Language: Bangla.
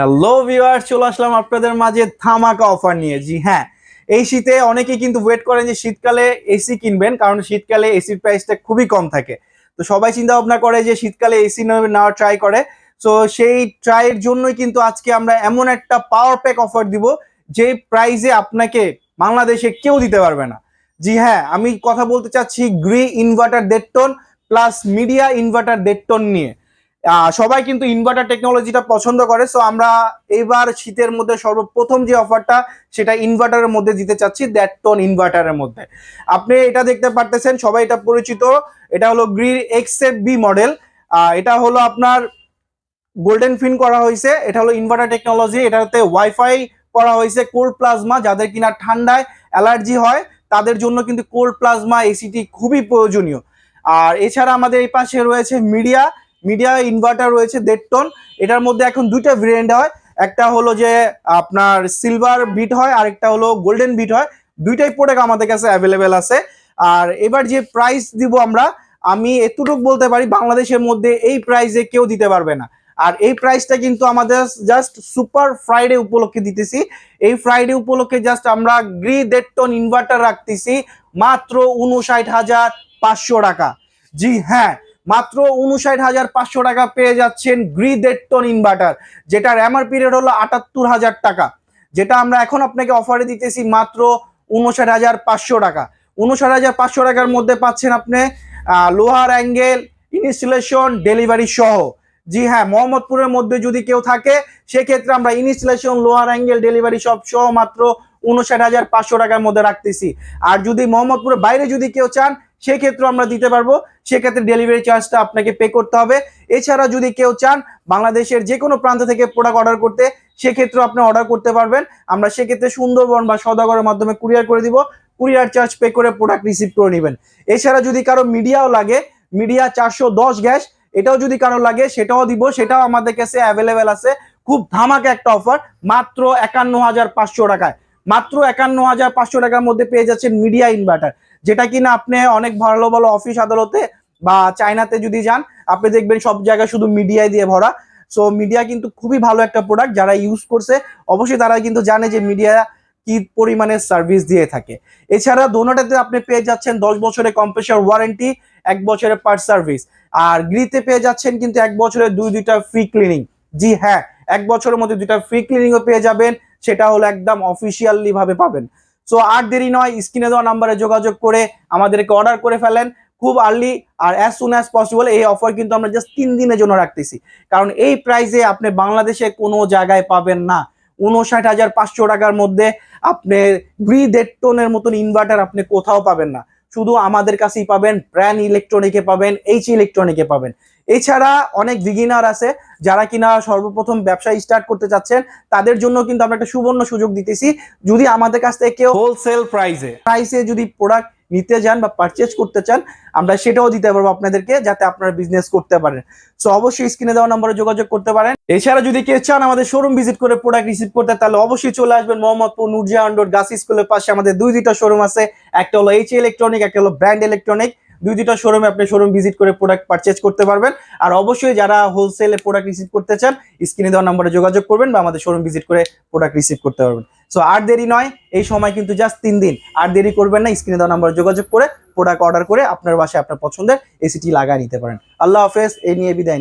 হ্যালো ভিউয়ার চলে আসলাম আপনাদের মাঝে ধামাকা অফার নিয়ে। জি হ্যাঁ এই শীতে অনেকেই কিন্তু ওয়েট করেন যে শীতকালে এসি কিনবেন, কারণ শীতকালে এসির প্রাইসটা খুবই কম থাকে। তো সবাই চিন্তা ভাবনা করে যে শীতকালে এসি নেওয়ার ট্রাই করে। সো সেই ট্রাইয়ের জন্যই কিন্তু আজকে আমরা এমন একটা পাওয়ার প্যাক অফার দিব, যে প্রাইসে আপনাকে বাংলাদেশে কেউ দিতে পারবে না। জি হ্যাঁ আমি কথা বলতে চাচ্ছি গ্রি ইনভার্টার দেড় টন প্লাস মিডিয়া ইনভার্টার দেড় টন নিয়ে। সবাই কিন্তু ইনভার্টার টেকনোলজিটা পছন্দ করে। সো আমরা এবার শীতের মধ্যে সর্বপ্রথম যে অফারটা সেটা ইনভার্টারের মধ্যে দিতে চাচ্ছি দ্যাট টোন ইনভার্টারের মধ্যে। আপনি এটা দেখতে পারতেছেন, সবাই এটা পরিচিত। এটা হলো গ্রিন এক্সেপ বি মডেল এটা হলো আপনার গোল্ডেন ফিন করা হয়েছে। এটা হলো ইনভার্টার টেকনোলজি এটাতে ওয়াইফাই করা হয়েছে কোল্ড প্লাজমা যাদের কিনা ঠান্ডায় অ্যালার্জি হয়, তাদের জন্য কিন্তু কোল্ড প্লাজমা এসিটি খুবই প্রয়োজনীয়। আর এছাড়া আমাদের এই পাশে রয়েছে মিডিয়া মিডিয়া ইনভার্টার রয়েছে দেড় টন এটার মধ্যে এখন দুইটা ভেরিয়েন্ট হয়। একটা হলো যে আপনার সিলভার বিট হয়, আর একটা হলো গোল্ডেন বিট হয়। দুইটাই প্রোডাক্ট আমাদের কাছে অ্যাভেলেবেল আছে। আর এবার যে প্রাইস দিব আমরা, আমি এতটুকু বলতে পারি, বাংলাদেশের মধ্যে এই প্রাইসে কেউ দিতে পারবে না। আর এই প্রাইসটা কিন্তু আমাদের জাস্ট সুপার ফ্রাইডে উপলক্ষে দিতেছি। এই ফ্রাইডে উপলক্ষে জাস্ট আমরা গ্রি দেড় টন ইনভার্টার রাখতেছি, মাত্র উনষাট হাজার পাঁচশো টাকা। জি হ্যাঁ। মাত্র উনষাট হাজার পাঁচশো টাকা পেয়ে যাচ্ছেন গ্রি টন ইনভার্টার, যেটার এমআরপি পিরিয়ড হলো আটাত্তর হাজার টাকা। যেটা আমরা এখন আপনাকে অফারে দিতেছি মাত্র উনষাট হাজার পাঁচশো টাকা। উনষাট হাজার পাঁচশো টাকার মধ্যে পাচ্ছেন আপনি লোহার অ্যাঙ্গেল ইনস্টলেশন ডেলিভারি সহ। জি হ্যাঁ মোহাম্মদপুরের মধ্যে যদি কেউ থাকে, সেক্ষেত্রে আমরা ইনস্টলেশন, লোহার অ্যাঙ্গেল ডেলিভারি সব সহ মাত্র উনষাট হাজার পাঁচশো টাকার মধ্যে রাখতেছি। আর যদি মোহাম্মদপুরের বাইরে যদি কেউ চান সেক্ষেত্রে আমরা দিতে পারব। সেক্ষেত্রে ডেলিভারি চার্জটা আপনাকে পে করতে হবে। এছাড়া যদি কেউ চান বাংলাদেশের যে কোনো প্রান্ত থেকে প্রোডাক্ট অর্ডার করতে সেক্ষেত্রে আপনি অর্ডার করতে পারবেন। আমরা সেক্ষেত্রে সুন্দরবন বা সদাগরের মাধ্যমে কুরিয়ার করে দিব। কুরিয়ার চার্জ পে করে প্রোডাক্ট রিসিভ করে নেবেন। এছাড়া যদি কারও মিডিয়াও লাগে, মিডিয়া চারশো দশ গ্যাস, এটাও যদি কারও লাগে, সেটাও দিব। সেটাও আমাদের কাছে অ্যাভেলেবেল আছে। খুব ধামাকা একটা অফার মাত্র একান্ন হাজার পাঁচশো টাকায়। মাত্র একান্ন হাজার পাঁচশো টাকার মধ্যে পেয়ে যাচ্ছেন মিডিয়া ইনভার্টার। যেটা কিনা আপনি অনেক ভালো ভালো অফিস আদালতে বা চায়নাতে যদি যান, আপনি দেখবেন সব জায়গায় শুধু মিডিয়ায় দিয়ে ভরা। সো মিডিয়া কিন্তু খুবই ভালো একটা প্রোডাক্ট যারা ইউজ করছে, অবশ্যই তারা কিন্তু জানে যে মিডিয়া কি পরিমাণে সার্ভিস দিয়ে থাকে। এছাড়া দোনোটাতে আপনি পেয়ে যাচ্ছেন দশ বছরের কম্প্রেসার ওয়ারেন্টি এক বছরের পার্ট সার্ভিস আর গ্রিতে পেয়ে যাচ্ছেন কিন্তু এক বছরের দুই দুইটা ফ্রি ক্লিনিং জি হ্যাঁ এক বছরের মধ্যে দুইটা ফ্রি ক্লিনিংও পেয়ে যাবেন। সেটা হলো একদম অফিসিয়ালি ভাবে পাবেন। সো আর দেরি নয়, স্ক্রিনে দেওয়া নাম্বারে যোগাযোগ করে আমাদেরকে অর্ডার করে ফেলেন খুব আর্লি আর অ্যাজ সুন অ্যাজ পসিবল এই অফার কিন্তু আমরা জাস্ট তিন দিনের জন্য রাখতেছি। কারণ এই প্রাইসে আপনি বাংলাদেশে কোনো জায়গায় পাবেন না। উনষাট হাজার পাঁচশো টাকার মধ্যে আপনি গ্রি দেড় টনের মতন ইনভার্টার আপনি কোথাও পাবেন না। শুধু আমাদের কাছেই পাবেন ব্র্যান্ড ইলেকট্রনিকে পাবেন এইচ ইলেকট্রনিকে পাবেন। এছাড়া অনেক বিগিনার আছে যারা কিনা সর্বপ্রথম ব্যবসা স্টার্ট করতে চাচ্ছেন তাদের জন্য কিন্তু আমরা একটা সুবর্ণ সুযোগ দিতেছি। যদি আমাদের কাছ থেকে কেউ হোলসেল প্রাইসে প্রাইসে যদি প্রোডাক্ট নিতে যান বা পারচেজ করতে চান আমরা সেটাও দিতে পারব আপনাদেরকে যাতে আপনারা বিজনেস করতে পারেন। সো অবশ্যই স্ক্রিনে দেওয়া নম্বরে যোগাযোগ করতে পারেন। এছাড়া যদি কেউ চান আমাদের শোরুম ভিজিট করে প্রোডাক্ট রিসিভ করতে তাহলে অবশ্যই চলে আসবেন মোহাম্মদপুর নুরজিয়া আন্ডোর গাছি স্কুলের পাশে। আমাদের দুই দুইটা শোরুম আছে একটা হলো এইচ ইলেকট্রনিক একটা হলো ব্র্যান্ড ইলেকট্রনিক দুই দুইটা শোরুমে আপনি শোরুম ভিজিট করে প্রোডাক্ট পারচেজ করতে পারবেন। আর অবশ্যই যারা হোলসেলে প্রোডাক্ট রিসিভ করতে চান স্ক্রিনে দেওয়া নম্বরে যোগাযোগ করবেন বা আমাদের শোরুম ভিজিট করে প্রোডাক্ট রিসিভ করতে পারবেন। সো আর দেরি নয়, এই সময় কিন্তু জাস্ট তিন দিন। আর দেরি করবেন না স্ক্রিনে দেওয়া নম্বরে যোগাযোগ করে প্রোডাক্ট অর্ডার করে আপনার বাসায় আপনার পছন্দের এসিটি লাগায় নিতে পারেন। আল্লাহ হাফেজ, এ নিয়ে বিদায়